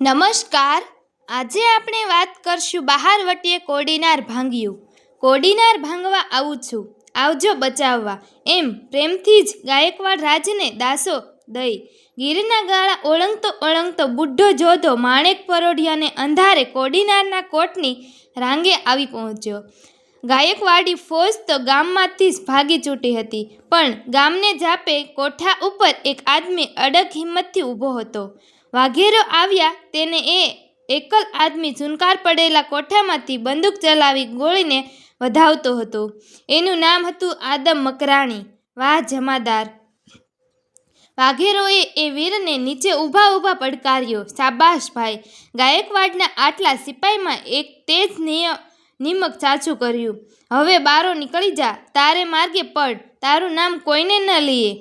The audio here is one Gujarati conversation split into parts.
નમસ્કાર. આજે આપણે વાત કરશું બહાર વટીએ કોડીનાર ભાંગ્યું. કોડીનાર ભાંગવા આવું છું. આવજો બચાવવા. એમ પ્રેમથી જ ગાયકવાડ રાજને દાસો દઈ. ગીરના ગાળા ઓળંગતો ઓળંગતો બુઢો જોધો માણેક પરોઢિયાને અંધારે કોડીનારના કોટની રાંગે આવી પહોંચ્યો. ગાયકવાડી ફોજ તો ગામમાંથી જ ભાગી છૂટી હતી, પણ ગામને જાપે કોઠા ઉપર એક આદમી અડગ હિંમતથી ઊભો હતો. વાઘેરો આવ્યા તેને એ એકલ આદમી ઝુનકાર પડેલા કોઠામાંથી બંદૂક ચલાવી ગોળીને વધાવતો હતો. એનું નામ હતું આદમ મકરાણી. વાહ, જમાદાર! વાઘેરોએ એ વીરને નીચે ઊભા ઊભા પડકાર્યો. શાબાશ ભાઈ! ગાયકવાડના આટલા સિપાઈમાં એક તેજ નિયમ નિમક ચાચું કર્યું. હવે બારો નીકળી જા. તારે માર્ગે પડ. તારું નામ કોઈને ન લઈએ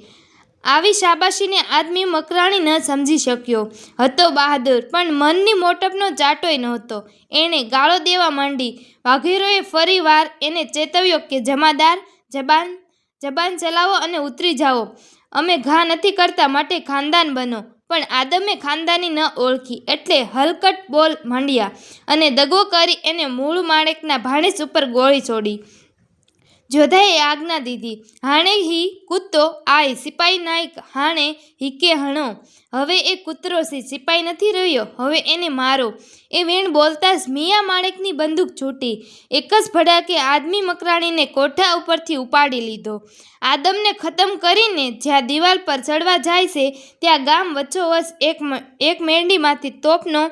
આવી શાબાશીને આદમી મકરાણી ન સમજી શક્યો. હતો બહાદુર, પણ મનની મોટપનો ચાટોય નહોતો. એણે ગાળો દેવા માંડી. વાઘેરોએ ફરી વાર એને ચેતવ્યો કે, જમાદાર, જબાન જબાન ચલાવો અને ઉતરી જાઓ. અમે ઘા નથી કરતા, માટે ખાનદાન બનો. પણ આદમે ખાનદાની ન ઓળખી, એટલે હલકટ બોલ માંડ્યા અને દગો કરી એને મૂળ માણેકના ભાણેજ ઉપર ગોળી છોડી જોધાએ આજ્ઞા દીધી, હાણે હી કૂતો આય સિપાઈ નાયક, હાણે હિકે હણો? હવે એ કૂતરો છે સિપાઈ નથી રહ્યો? હવે એને મારો. એ વેણ બોલતા જ મિયા માણેકની બંદૂક છૂટી. એક જ ભડાકે આદમી મકરાણીને કોઠા ઉપરથી ઉપાડી લીધો. આદમને ખતમ કરીને જ્યાં દિવાલ પર ચડવા જાય છે, ત્યાં ગામ વચ્ચોવચ એક એક મેંડીમાંથી તોપનો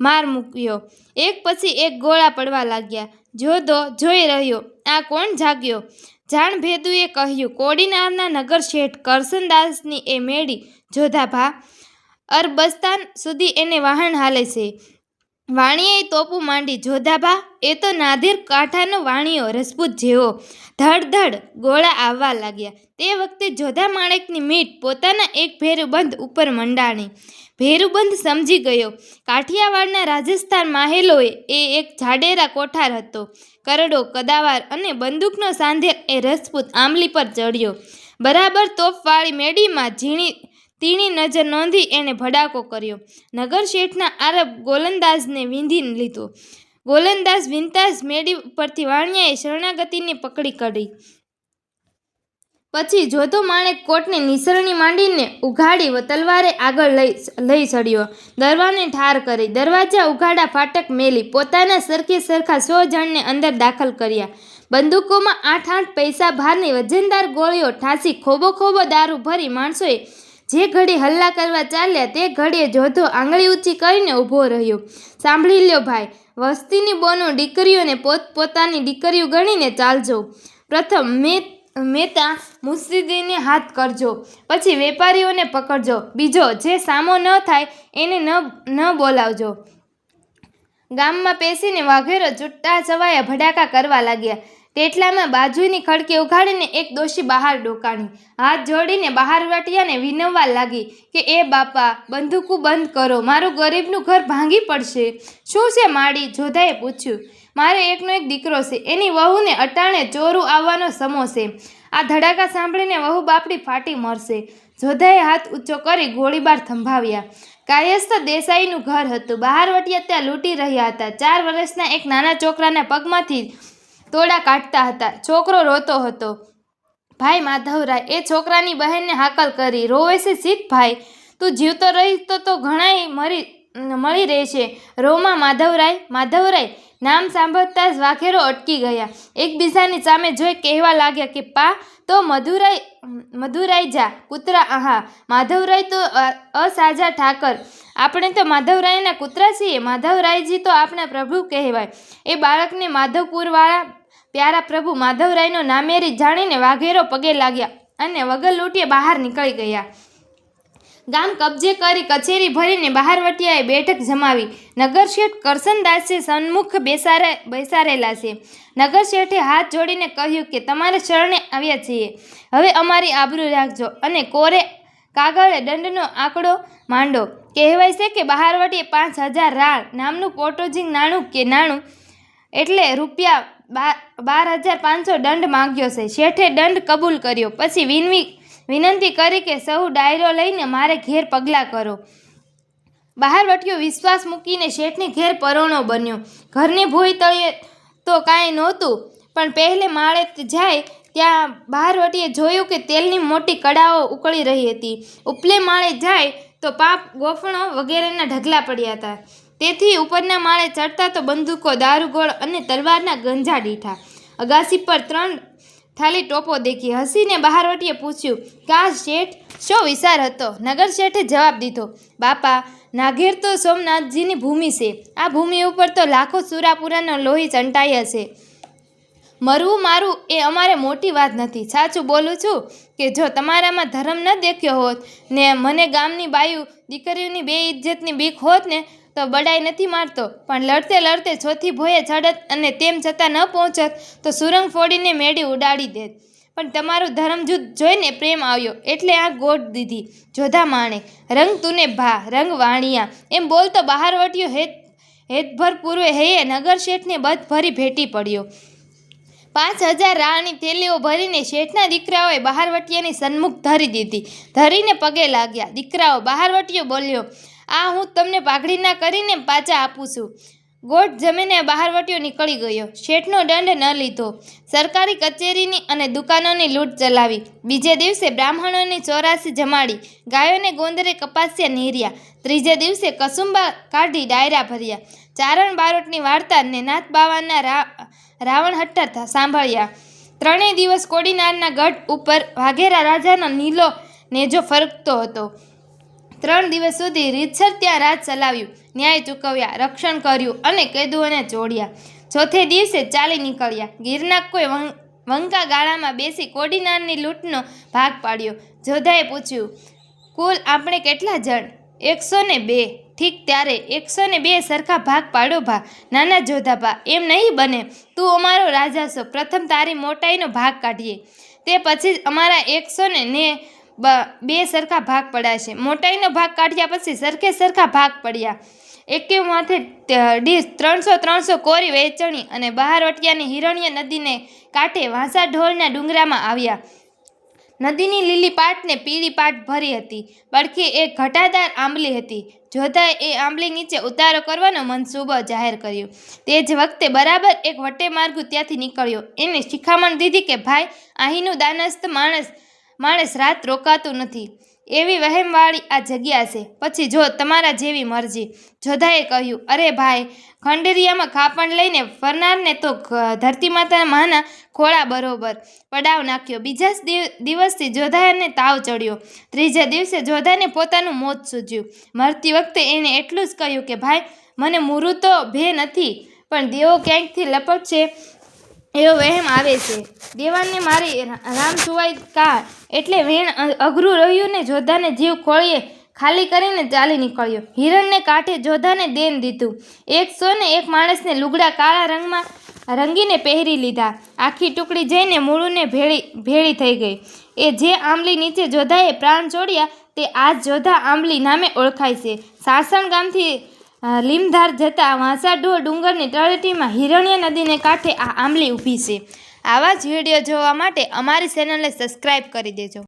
માર મૂક્યો. એક પછી એક ગોળા પડવા લાગ્યા. જોધો જોઈ રહ્યો. આ કોણ જાગ્યો? જાણ ભેદુએ કહ્યું, કોડીનારના નગર શેઠ કરસનદાસની એ મેળી જોધાભા અરબસ્તાન સુધી એને વાહન હાલે છે. વાણીએ તોપું માંડી જોધાભા એ તો નાધિર કાંઠાનો વાણીઓ રસપૂત જેવો. ધડ ધડ ગોળા આવવા લાગ્યા. તે વખતે જોધા માણેકની મીટ પોતાના એક ભેરુબંધ ઉપર મંડાણી. ભેરુબંધ સમજી ગયો. કાઠિયાવાડના રાજસ્થાન માહેલોએ એ એક જાડેરા કોઠાર હતો. કરડો, કદાવાર અને બંદૂકનો સાંધેર એ રસપૂત આંબલી પર ચડ્યો. બરાબર તોપવાળી મેડીમાં ઝીણી તીણી નજર નોંધી એણે ભડાકો કર્યો. નગર શેઠના આરબ ગોલંદાજને વીંધી લીધો. ગોલંદાજ વિનતાજ મેડી પરથી વાણિયાએ શરણાગતિને પકડી કાઢી. પછી જોધો માણેક કોટને નિસરણી માંડીને ઉઘાડી તલવારે આગળ લઈ લઈ ચડ્યો. દરવાને ઠાર કરી દરવાજા ઉઘાડા ફાટક મેલી પોતાના સરખે સરખા સો જણને અંદર દાખલ કર્યા. બંદૂકોમાં આઠ આઠ પૈસા ભારની વજનદાર ગોળીઓ ઠાંસી ખોબો ખોબો દારૂ ભરી માણસોએ જે ઘડી હલ્લા કરવા ચાલ્યા તે ઘડીએ જોધો આંગળી ઊંચી કરીને ઊભો રહ્યો. સાંભળી લ્યો ભાઈ, વસ્તીની બોનો દીકરીઓને પોત પોતાની દીકરીઓ ગણીને ચાલજો. પ્રથમ મેં મહેતા મુસ્તિદીને હાથ કરજો, પછી વેપારીઓને પકડજો. બીજો, જે સામો ન થાય એને ન ન બોલાવજો. ગામમાં પેસીને વાઘેરો ચૂંટા ચવાયા ભડાકા કરવા લાગ્યા. તેટલામાં બાજુની ખડકી ઉઘાડીને એક દોશી બહાર ડોકાણી. હાથ જોડીને બહાર વટિયાને વિનવવા લાગી કે, એ બાપા, બંદૂકું બંધ કરો. મારું ગરીબનું ઘર ભાંગી પડશે. શું છે માડી? જોધાએ પૂછ્યું. મારે એકનો એક દીકરો છે. એની વહુને અટાણે ચોરું આવવાનો સમો છે. આ ધડાકા સાંભળીને વહુ બાપડી ફાટી મરશે. જોધાએ હાથ ઊંચો કરી ગોળીબાર થંભાવ્યા. કાયસ્થ દેસાઈનું ઘર હતું. બહાર વટિયા ત્યાં લૂંટી રહ્યા હતા. ચાર વર્ષના એક નાના છોકરાના પગમાંથી તોડા કાઢતા હતા. છોકરો રોતો હતો. ભાઈ માધવરાય, એ છોકરાની બહેનને હાકલ કરી. રોવે છે શીખ ભાઈ. તું જીવતો રહી તો તો ઘણાય મરી, મળી રહેશે. રોમાં માધવરાય માધવરાય. નામ સાંભળતા જ વાઘેરો અટકી ગયા. એકબીજાની સામે જોઈ કહેવા લાગ્યા કે, પા, તો મધુરાય મધુરાય જા, કૂતરા આહા. માધવરાય તો અસાજા ઠાકર. આપણે તો માધવરાયના કૂતરા છીએ. માધવરાયજી તો આપણા પ્રભુ કહેવાય. એ બાળકને માધવપુરવાળા પ્યારા પ્રભુ માધવરાયનો નામેરી જાણીને વાઘેરો પગે લાગ્યા અને વગર લૂંટીએ બહાર નીકળી ગયા. ગામ કબજે કરી કચેરી ભરીને બહારવટિયાએ બેઠક જમાવી. નગરશેઠ કરસનદાસે સન્મુખ બેસારે, બેસારેલા છે. નગર શેઠે હાથ જોડીને કહ્યું કે, તમારે શરણે આવ્યા છીએ. હવે અમારી આબરૂ રાખજો અને કોરે કાગળે દંડનો આંકડો માંડો. કહેવાય છે કે બહારવટીએ પાંચ હજાર રાળ. નામનું પોટોજિંગ નાણું કે નાણું એટલે રૂપિયા બાર હજાર પાંચસો દંડ માંગ્યો છે. શેઠે દંડ કબૂલ કર્યો. પછી વિનવી, વિનંતી કરી કે સહુ ડાયરો લઈને મારે ઘેર પગલાં કરો. બહારવટીયો વિશ્વાસ મૂકીને શેઠની ઘેર પરોણો બન્યો. ઘરની ભોય તળીએ તો કાંઈ નહોતું, પણ પહેલે માળે જાય ત્યાં બહારવટીએ જોયું કે તેલની મોટી કડાઓ ઉકળી રહી હતી. ઉપલે માળે જાય તો પાપ ગોફણો વગેરેના ઢગલા પડ્યા હતા. તેથી ઉપરના માળે ચડતા તો બંદૂકો, દારૂગોળ અને તલવારના ગંજા દીઠા અગાસી પર ત્રણ થાલી ટોપો દેખી હસીને બહારવટીએ પૂછ્યું, કા શેઠ, શો વિચાર હતો? નગર શેઠે જવાબ દીધો, બાપા, નાઘેર તો સોમનાથજીની ભૂમિ છે. આ ભૂમિ ઉપર તો લાખો સુરાપુરાનો લોહી ચંટાઈ હશે મરવું મારું એ અમારે મોટી વાત નથી. સાચું બોલું છું કે જો તમારામાં ધર્મ ન દેખ્યો હોત ને મને ગામની બાયુ, દીકરીઓની બે ઇજ્જતની બીક હોત ને તો બડાઈ નથી મારતો, પણ લડતે લડતે ચોથી ભોયે ચડત અને તેમ છતાં ન પહોંચત, તો સુરંગ ફોડીને મેળી ઉડાડી દેત. પણ તમારું ધર્મજૂથ જોઈને પ્રેમ આવ્યો, એટલે આ ગોટ દીધી. જોધા માણે, રંગ તુને ભા, રંગ વાણિયા. એમ બોલતો બહાર વટ્યો હેત, હેતભર પૂર્વે હૈયે નગર શેઠને બધ ભરી ભેટી પડ્યો. પાંચ હજાર રાણી થેલીઓ ભરીને શેઠના દીકરાઓએ બહારવટીયાની સન્મુખ ધરી દીધી. ધરીને પગે લાગ્યા. દીકરાઓ બહારવટીયો બોલ્યો આ હું તમને પાઘડીના કરીને પાછા આપું છું. ગોઠ જમીને બહારવટીઓ નીકળી ગયો. શેઠનો દંડ ન લીધો. સરકારી કચેરીની અને દુકાનોની લૂંટ ચલાવી. બીજે દિવસે બ્રાહ્મણોની ચોરાસી જમાડી. ગાયોને ગોંદરે કપાસ્યા નીર્યા. ત્રીજે દિવસે કસુંબા કાઢી ડાયરા ભર્યા. ચારણ બારોટની વાર્તા ને નાથ બાવાના રાવણ હટ્ટા સાંભળ્યા. ત્રણેય દિવસ કોડીનારના ગઢ ઉપર વાઘેરા રાજાનો નીલો નેજો ફરકતો હતો. ત્રણ દિવસ સુધી રીતસર ત્યાં રાજ ચલાવ્યું. ન્યાય ચૂકવ્યા, રક્ષણ કર્યું અને કેદુઓને જોડ્યા. ચોથે દિવસે ચાલી નીકળ્યા. ગિરના કોઈ વંકા ગાળામાં બેસી કોડીનારની લૂંટનો ભાગ પાડ્યો. જોધાએ પૂછ્યું, કુલ આપણે કેટલા જણ? એકસો ને બે. ઠીક ત્યારે એકસો ને બે સરખા ભાગ પાડો ભા. નાના જોધાભા એમ નહીં બને. તું અમારો રાજા છો. પ્રથમ તારી મોટાઈનો ભાગ કાઢીએ. તે પછી જ અમારા એકસો ને બ- સરખા ભાગ પડ્યા છે. મોટાઈનો ભાગ કાઢ્યા પછી સરખે સરખા ભાગ પડ્યા. એકે માથે ડીશ ત્રણસો ત્રણસો કોરી વેચણી અને બહાર વટિયાની હિરણ્ય નદીને કાંઠે વાંસા ઢોળના ડુંગરામાં આવ્યા. નદીની લીલી પાટને પીળી પાટ ભરી હતી. પડખી એક ઘટાદાર આંબલી હતી. જોધાએ એ આંબલી નીચે ઉતારો કરવાનો મનસૂબો જાહેર કર્યો. તે જ વખતે બરાબર એક વટે માર્ગુ ત્યાંથી નીકળ્યો. એને શિખામણ દીધી કે, ભાઈ, અહીંનું દાનસ્થ માણસ માણસ રાત રોકાતું નથી. એવી વહેમવાળી આ જગ્યા છે. પછી જો તમારા જેવી મરજી. જોધાએ કહ્યું, અરે ભાઈ, ખંડેરિયામાં ખાપણ લઈને ફરનારને તો ધરતી માતા માના ખોળા બરોબર. પડાવ નાખ્યો. બીજા દિવસથી જોધાને તાવ ચડ્યો. ત્રીજા દિવસે જોધાને પોતાનું મોત સૂજ્યું. મરતી વખતે એણે એટલું જ કહ્યું કે, ભાઈ, મને મૂરું તો ભે નથી, પણ દેવો ક્યાંકથી લપટશે એવો વહેમ આવે છે. દેવાને મારી રામ સુવાઈ કા એટલે વેણ અઘરું રહ્યું ને જોધાને જીવ ખોળીએ ખાલી કરીને ચાલી નીકળ્યો. હિરણને કાંઠે જોધાને દેન દીધું. એકસો ને એક માણસને લુગડા કાળા રંગમાં રંગીને પહેરી લીધા. આખી ટુકડી જઈને મૂળુને ભેળી ભેળી થઈ ગઈ. એ જે આંબલી નીચે જોધાએ પ્રાણ છોડ્યા તે આ જોધા આંબલી નામે ઓળખાય છે. સાસણ ગામથી લીમધાર જતા વાંસાઢો ડુંગરની તળેટીમાં હિરણ્ય નદીને કાંઠે આ આંબલી ઊભી છે. આવા જ વીડિયો જોવા માટે અમારી ચેનલને સબસ્ક્રાઈબ કરી દેજો.